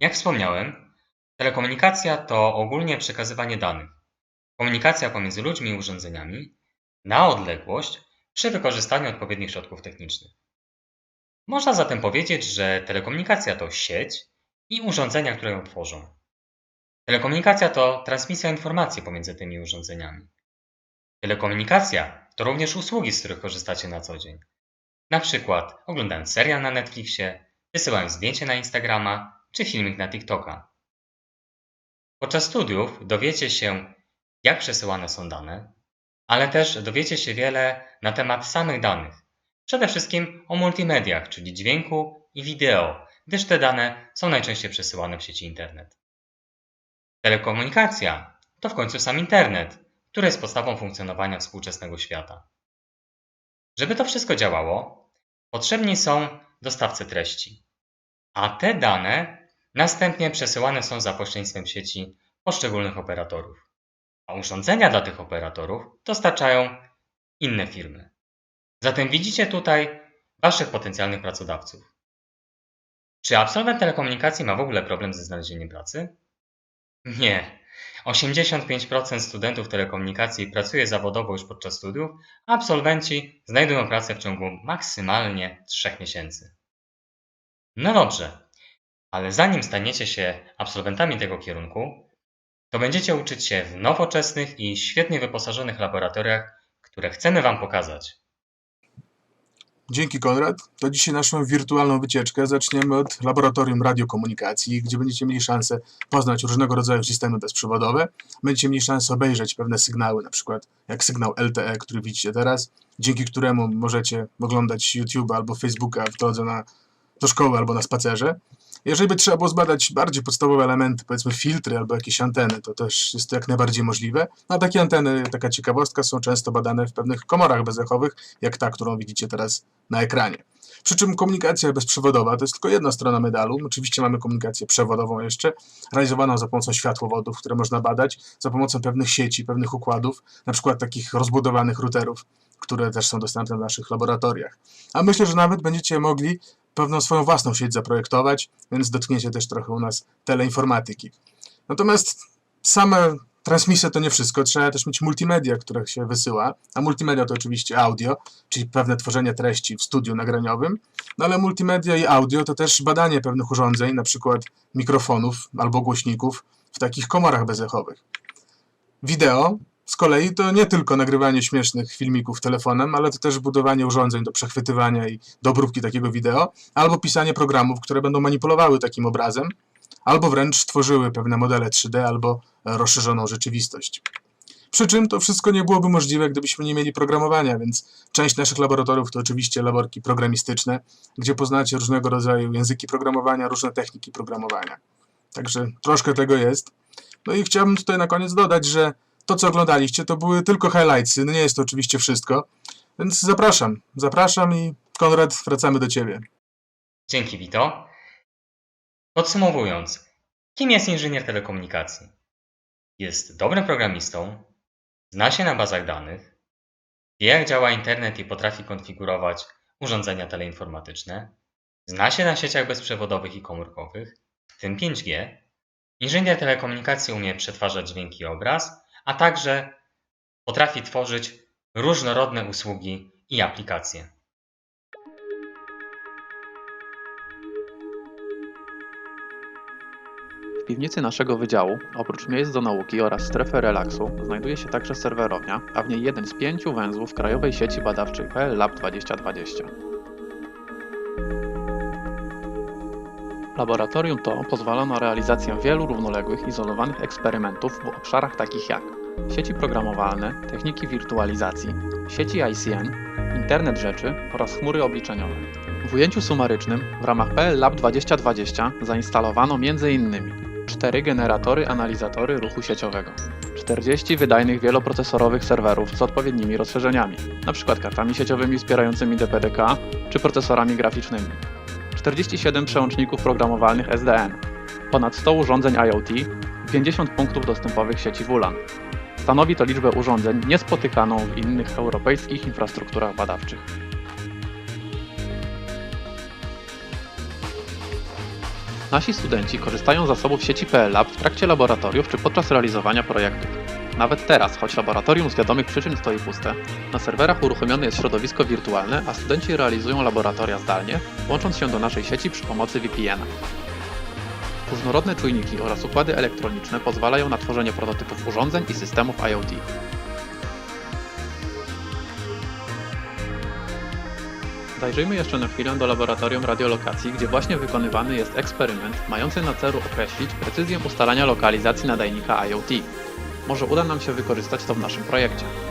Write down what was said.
Jak wspomniałem, telekomunikacja to ogólnie przekazywanie danych. Komunikacja pomiędzy ludźmi i urządzeniami na odległość przy wykorzystaniu odpowiednich środków technicznych. Można zatem powiedzieć, że telekomunikacja to sieć i urządzenia, które ją tworzą. Telekomunikacja to transmisja informacji pomiędzy tymi urządzeniami. Telekomunikacja to również usługi, z których korzystacie na co dzień. Na przykład oglądając serial na Netflixie, wysyłając zdjęcie na Instagrama czy filmik na TikToka. Podczas studiów dowiecie się, jak przesyłane są dane, ale też dowiecie się wiele na temat samych danych. Przede wszystkim o multimediach, czyli dźwięku i wideo, gdyż te dane są najczęściej przesyłane w sieci internet. Telekomunikacja to w końcu sam internet, który jest podstawą funkcjonowania współczesnego świata. Żeby to wszystko działało, potrzebni są dostawcy treści, a te dane następnie przesyłane są za pośrednictwem sieci poszczególnych operatorów, a urządzenia dla tych operatorów dostarczają inne firmy. Zatem widzicie tutaj Waszych potencjalnych pracodawców. Czy absolwent telekomunikacji ma w ogóle problem ze znalezieniem pracy? Nie. 85% studentów telekomunikacji pracuje zawodowo już podczas studiów, a absolwenci znajdują pracę w ciągu maksymalnie 3 miesięcy. No dobrze, ale zanim staniecie się absolwentami tego kierunku, to będziecie uczyć się w nowoczesnych i świetnie wyposażonych laboratoriach, które chcemy Wam pokazać. Dzięki Konrad. To dzisiaj naszą wirtualną wycieczkę zaczniemy od laboratorium radiokomunikacji, gdzie będziecie mieli szansę poznać różnego rodzaju systemy bezprzewodowe. Będziecie mieli szansę obejrzeć pewne sygnały, na przykład jak sygnał LTE, który widzicie teraz, dzięki któremu możecie oglądać YouTube albo Facebooka w drodze na, do szkoły albo na spacerze. Jeżeli by trzeba było zbadać bardziej podstawowe elementy, powiedzmy filtry albo jakieś anteny, to też jest to jak najbardziej możliwe. No a takie anteny, taka ciekawostka, są często badane w pewnych komorach bezechowych, jak ta, którą widzicie teraz na ekranie. Przy czym komunikacja bezprzewodowa to jest tylko jedna strona medalu. Oczywiście mamy komunikację przewodową jeszcze, realizowaną za pomocą światłowodów, które można badać, za pomocą pewnych sieci, pewnych układów, na przykład takich rozbudowanych routerów, które też są dostępne w naszych laboratoriach. A myślę, że nawet będziecie mogli pewną swoją własną sieć zaprojektować, więc dotkniecie też trochę u nas teleinformatyki. Natomiast same transmisje to nie wszystko, trzeba też mieć multimedia, które się wysyła, a multimedia to oczywiście audio, czyli pewne tworzenie treści w studiu nagraniowym, no ale multimedia i audio to też badanie pewnych urządzeń, na przykład mikrofonów albo głośników w takich komorach bezechowych. Wideo z kolei to nie tylko nagrywanie śmiesznych filmików telefonem, ale to też budowanie urządzeń do przechwytywania i do obróbki takiego wideo, albo pisanie programów, które będą manipulowały takim obrazem, albo wręcz tworzyły pewne modele 3D albo rozszerzoną rzeczywistość. Przy czym to wszystko nie byłoby możliwe, gdybyśmy nie mieli programowania, więc część naszych laboratoriów to oczywiście laborki programistyczne, gdzie poznacie różnego rodzaju języki programowania, różne techniki programowania. Także troszkę tego jest. No i chciałbym tutaj na koniec dodać, że to, co oglądaliście, to były tylko highlightsy. No nie jest to oczywiście wszystko. Więc zapraszam, zapraszam i Konrad, wracamy do Ciebie. Dzięki, Wito. Podsumowując, kim jest inżynier telekomunikacji? Jest dobrym programistą, zna się na bazach danych, wie jak działa internet i potrafi konfigurować urządzenia teleinformatyczne, zna się na sieciach bezprzewodowych i komórkowych, w tym 5G. Inżynier telekomunikacji umie przetwarzać dźwięk i obraz, a także potrafi tworzyć różnorodne usługi i aplikacje. W piwnicy naszego wydziału, oprócz miejsc do nauki oraz strefy relaksu, znajduje się także serwerownia, a w niej jeden z pięciu węzłów krajowej sieci badawczej PL Lab 2020. Laboratorium to pozwala na realizację wielu równoległych, izolowanych eksperymentów w obszarach takich jak sieci programowalne, techniki wirtualizacji, sieci ICN, internet rzeczy oraz chmury obliczeniowe. W ujęciu sumarycznym w ramach PL Lab 2020 zainstalowano m.in. 4 generatory analizatory ruchu sieciowego, 40 wydajnych wieloprocesorowych serwerów z odpowiednimi rozszerzeniami, np. kartami sieciowymi wspierającymi DPDK czy procesorami graficznymi, 47 przełączników programowalnych SDN, ponad 100 urządzeń IoT i 50 punktów dostępowych sieci WLAN. Stanowi to liczbę urządzeń niespotykaną w innych europejskich infrastrukturach badawczych. Nasi studenci korzystają z zasobów sieci PL Lab w trakcie laboratoriów czy podczas realizowania projektów. Nawet teraz, choć laboratorium z wiadomych przyczyn stoi puste, na serwerach uruchomione jest środowisko wirtualne, a studenci realizują laboratoria zdalnie, łącząc się do naszej sieci przy pomocy VPN-a. Różnorodne czujniki oraz układy elektroniczne pozwalają na tworzenie prototypów urządzeń i systemów IoT. Zajrzyjmy jeszcze na chwilę do laboratorium radiolokacji, gdzie właśnie wykonywany jest eksperyment mający na celu określić precyzję ustalania lokalizacji nadajnika IoT. Może uda nam się wykorzystać to w naszym projekcie.